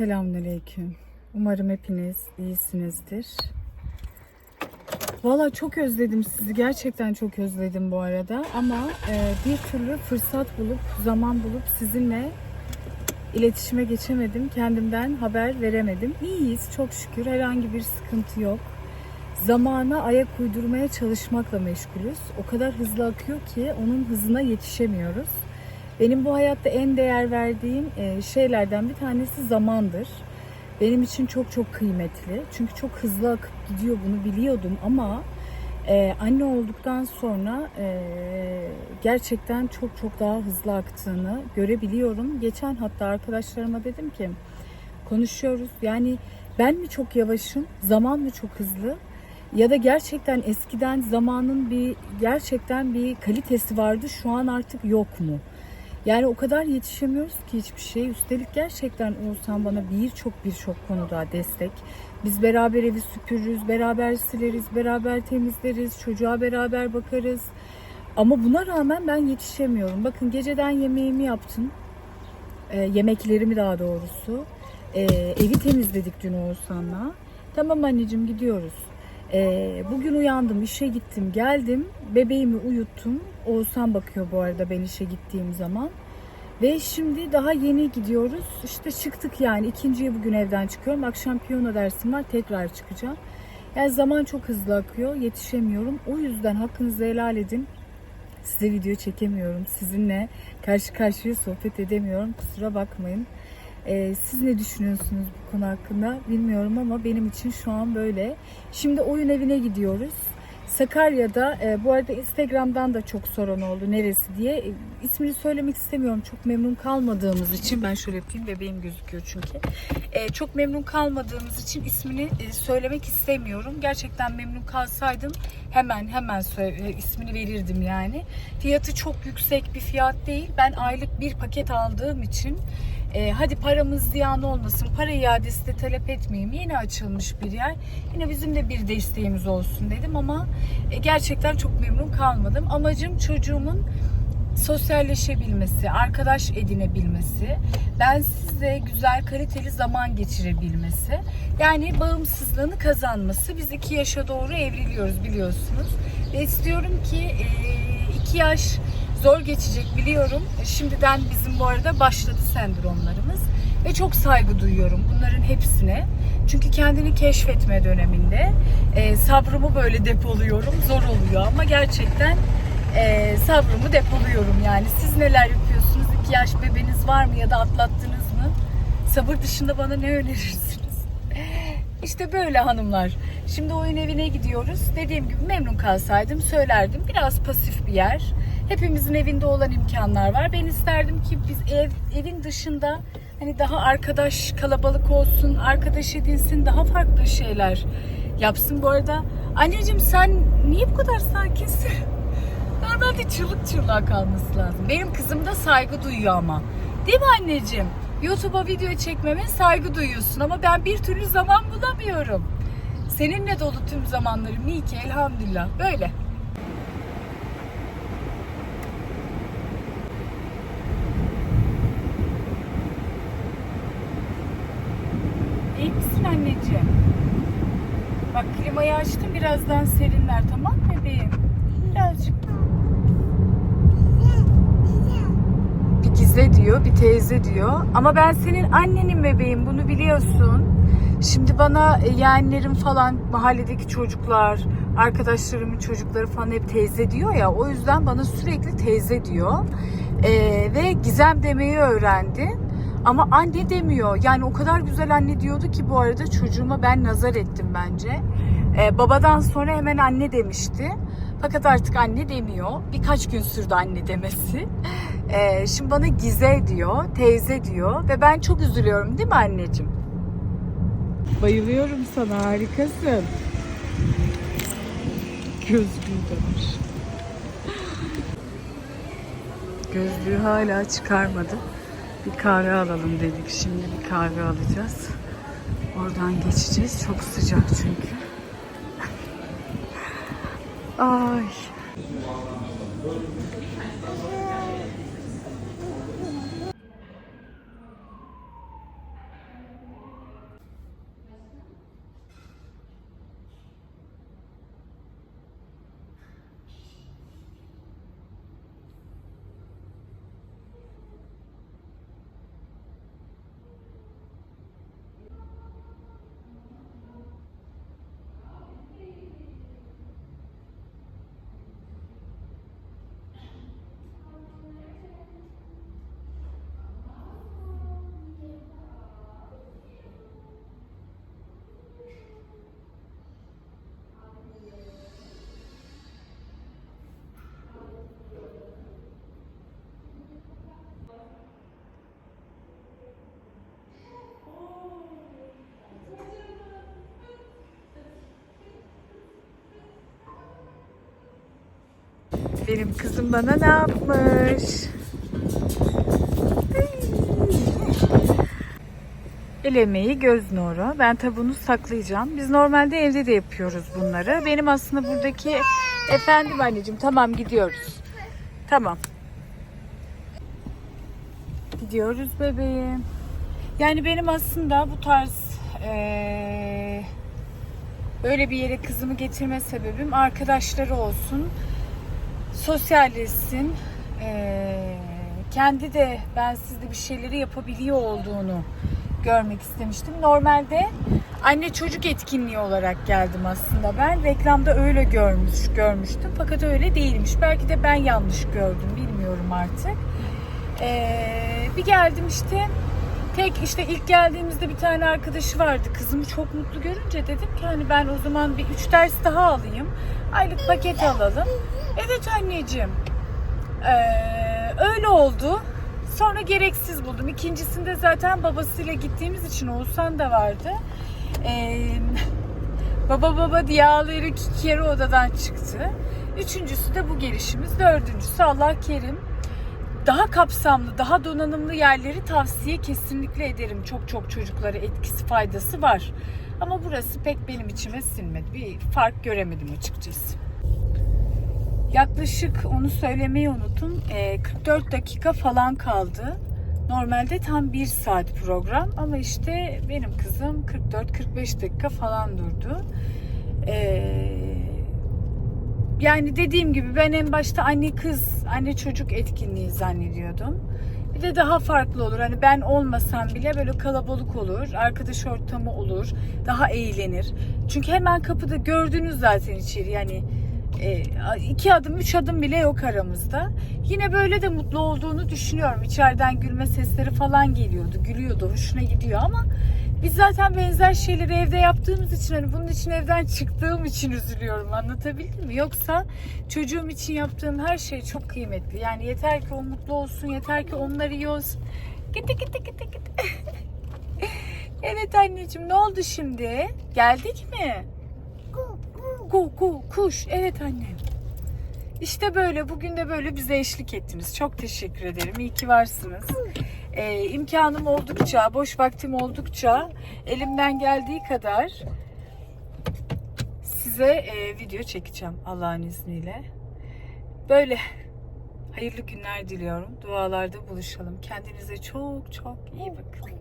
Selamünaleyküm. Umarım hepiniz iyisinizdir. Valla çok özledim sizi. Gerçekten çok özledim bu arada. Ama e, bir türlü fırsat bulup, zaman bulup sizinle iletişime geçemedim. Kendimden haber veremedim. İyiyiz çok şükür. Herhangi bir sıkıntı yok. Zamana ayak uydurmaya çalışmakla meşgulüz. O kadar hızlı akıyor ki onun hızına yetişemiyoruz. Benim bu hayatta en değer verdiğim e, şeylerden bir tanesi zamandır. Benim için çok çok kıymetli. Çünkü çok hızlı akıp gidiyor bunu biliyordum ama e, anne olduktan sonra e, gerçekten çok çok daha hızlı aktığını görebiliyorum. Geçen hatta arkadaşlarıma dedim ki konuşuyoruz. Yani ben mi çok yavaşım, zaman mı çok hızlı? Ya da gerçekten eskiden zamanın bir gerçekten bir kalitesi vardı. Şu an artık yok mu? Yani o kadar yetişemiyoruz ki hiçbir şey. Üstelik gerçekten Oğuzhan bana birçok birçok konuda destek. Biz beraber evi süpürürüz, beraber sileriz, beraber temizleriz, çocuğa beraber bakarız. Ama buna rağmen ben yetişemiyorum. Bakın geceden yemeğimi yaptım. E, yemeklerimi daha doğrusu. E, evi temizledik dün Oğuzhan'la. Tamam anneciğim gidiyoruz. Ee, bugün uyandım, işe gittim, geldim. Bebeğimi uyuttum. Oğuzhan bakıyor bu arada ben işe gittiğim zaman. Ve şimdi daha yeni gidiyoruz. İşte çıktık yani. ikinciye bugün evden çıkıyorum. Akşam piyano dersim var. Tekrar çıkacağım. Yani zaman çok hızlı akıyor. Yetişemiyorum. O yüzden hakkınızı helal edin. Size video çekemiyorum. Sizinle karşı karşıya sohbet edemiyorum. Kusura bakmayın. Ee, siz ne düşünüyorsunuz bu konu hakkında bilmiyorum ama benim için şu an böyle. Şimdi oyun evine gidiyoruz. Sakarya'da e, bu arada Instagram'dan da çok soran oldu neresi diye. E, ismini söylemek istemiyorum. Çok memnun kalmadığımız için ben şöyle yapayım bebeğim gözüküyor çünkü. E, çok memnun kalmadığımız için ismini e, söylemek istemiyorum. Gerçekten memnun kalsaydım hemen hemen ismini verirdim yani. Fiyatı çok yüksek bir fiyat değil. Ben aylık bir paket aldığım için e, hadi paramız ziyan olmasın, para iadesi de talep etmeyeyim. Yeni açılmış bir yer. Yine bizim de bir desteğimiz olsun dedim ama e, gerçekten çok memnun kalmadım. Amacım çocuğumun sosyalleşebilmesi, arkadaş edinebilmesi, ben sizle güzel kaliteli zaman geçirebilmesi, yani bağımsızlığını kazanması. Biz iki yaşa doğru evriliyoruz biliyorsunuz. Ve istiyorum ki e, iki yaş zor geçecek biliyorum. Şimdiden bizim bu arada başladı sendromlarımız ve çok saygı duyuyorum bunların hepsine. Çünkü kendini keşfetme döneminde e, sabrımı böyle depoluyorum. Zor oluyor ama gerçekten e, sabrımı depoluyorum yani. Siz neler yapıyorsunuz? İki yaş bebeğiniz var mı ya da atlattınız mı? Sabır dışında bana ne önerirsiniz? İşte böyle hanımlar. Şimdi oyun evine gidiyoruz. Dediğim gibi memnun kalsaydım söylerdim. Biraz pasif bir yer. Hepimizin evinde olan imkanlar var. Ben isterdim ki biz ev evin dışında hani daha arkadaş kalabalık olsun, arkadaş edinsin, daha farklı şeyler yapsın. Bu arada anneciğim sen niye bu kadar sakinsin? Normalde çığlık çığlığa kalması lazım. Benim kızım da saygı duyuyor ama. Değil mi anneciğim? YouTube'a video çekmeme saygı duyuyorsun ama ben bir türlü zaman bulamıyorum. Seninle dolu tüm zamanlarım iyi ki elhamdülillah. Böyle. İyi misin anneciğim? Bak klimayı açtım birazdan serinler tamam mı bebeğim? Birazcık. Bir gize diyor, bir teyze diyor. Ama ben senin annenin bebeğim bunu biliyorsun. Şimdi bana e, yeğenlerim falan mahalledeki çocuklar, arkadaşlarımın çocukları falan hep teyze diyor ya. O yüzden bana sürekli teyze diyor. Ee, ve Gizem demeyi öğrendi. Ama anne demiyor. Yani o kadar güzel anne diyordu ki bu arada çocuğuma ben nazar ettim bence. Ee, babadan sonra hemen anne demişti. Fakat artık anne demiyor. Birkaç gün sürdü anne demesi. Ee, şimdi bana Gize diyor, teyze diyor ve ben çok üzülüyorum değil mi anneciğim? Bayılıyorum sana harikasın. Gözlüğü de var. Gözlüğü hala çıkarmadı. Bir kahve alalım dedik. Şimdi bir kahve alacağız. Oradan geçeceğiz. Çok sıcak çünkü. Ay. Benim kızım bana ne yapmış? El emeği, göz nuru. Ben tabi bunu saklayacağım. Biz normalde evde de yapıyoruz bunları. Benim aslında buradaki... Efendim anneciğim tamam gidiyoruz. Tamam. Gidiyoruz bebeğim. Yani benim aslında bu tarz eee, böyle bir yere kızımı getirme sebebim arkadaşları olsun, sosyalleşsin, eee, kendi de ben sizde bir şeyleri yapabiliyor olduğunu görmek istemiştim. Normalde anne çocuk etkinliği olarak geldim aslında ben. Reklamda öyle görmüş görmüştüm fakat öyle değilmiş. Belki de ben yanlış gördüm bilmiyorum artık. Ee, bir geldim işte tek işte ilk geldiğimizde bir tane arkadaşı vardı. Kızımı çok mutlu görünce dedim ki hani ben o zaman bir üç ders daha alayım. Aylık paket alalım. Evet anneciğim. Ee, öyle oldu. Sonra gereksiz buldum. İkincisinde zaten babasıyla gittiğimiz için Oğuzhan da vardı. Ee, baba baba diye ağlayarak iki kere odadan çıktı. Üçüncüsü de bu gelişimiz. Dördüncüsü Allah kerim daha kapsamlı, daha donanımlı yerleri tavsiye kesinlikle ederim. Çok çok çocuklara etkisi, faydası var. Ama burası pek benim içime sinmedi. Bir fark göremedim açıkçası. Yaklaşık onu söylemeyi unuttum. Ee, 44 dakika falan kaldı. Normalde tam 1 saat program ama işte benim kızım 44-45 dakika falan durdu. Ee, yani dediğim gibi ben en başta anne kız, anne çocuk etkinliği zannediyordum. Bir de daha farklı olur. Hani ben olmasam bile böyle kalabalık olur, arkadaş ortamı olur, daha eğlenir. Çünkü hemen kapıda gördünüz zaten içeri. Yani e, iki adım, üç adım bile yok aramızda. Yine böyle de mutlu olduğunu düşünüyorum. İçeriden gülme sesleri falan geliyordu, gülüyordu, hoşuna gidiyor ama biz zaten benzer şeyleri evde yaptığımız için hani bunun için evden çıktığım için üzülüyorum anlatabildim mi? Yoksa çocuğum için yaptığım her şey çok kıymetli. Yani yeter ki o mutlu olsun, yeter ki onlar iyi olsun. Gitti gitti gitti gitti. evet anneciğim ne oldu şimdi? Geldik mi? Ku ku kuş. Evet annem. İşte böyle bugün de böyle bize eşlik ettiniz. Çok teşekkür ederim. İyi ki varsınız. Ee, imkanım oldukça, boş vaktim oldukça elimden geldiği kadar size e, video çekeceğim Allah'ın izniyle. Böyle hayırlı günler diliyorum. Dualarda buluşalım. Kendinize çok çok iyi bakın.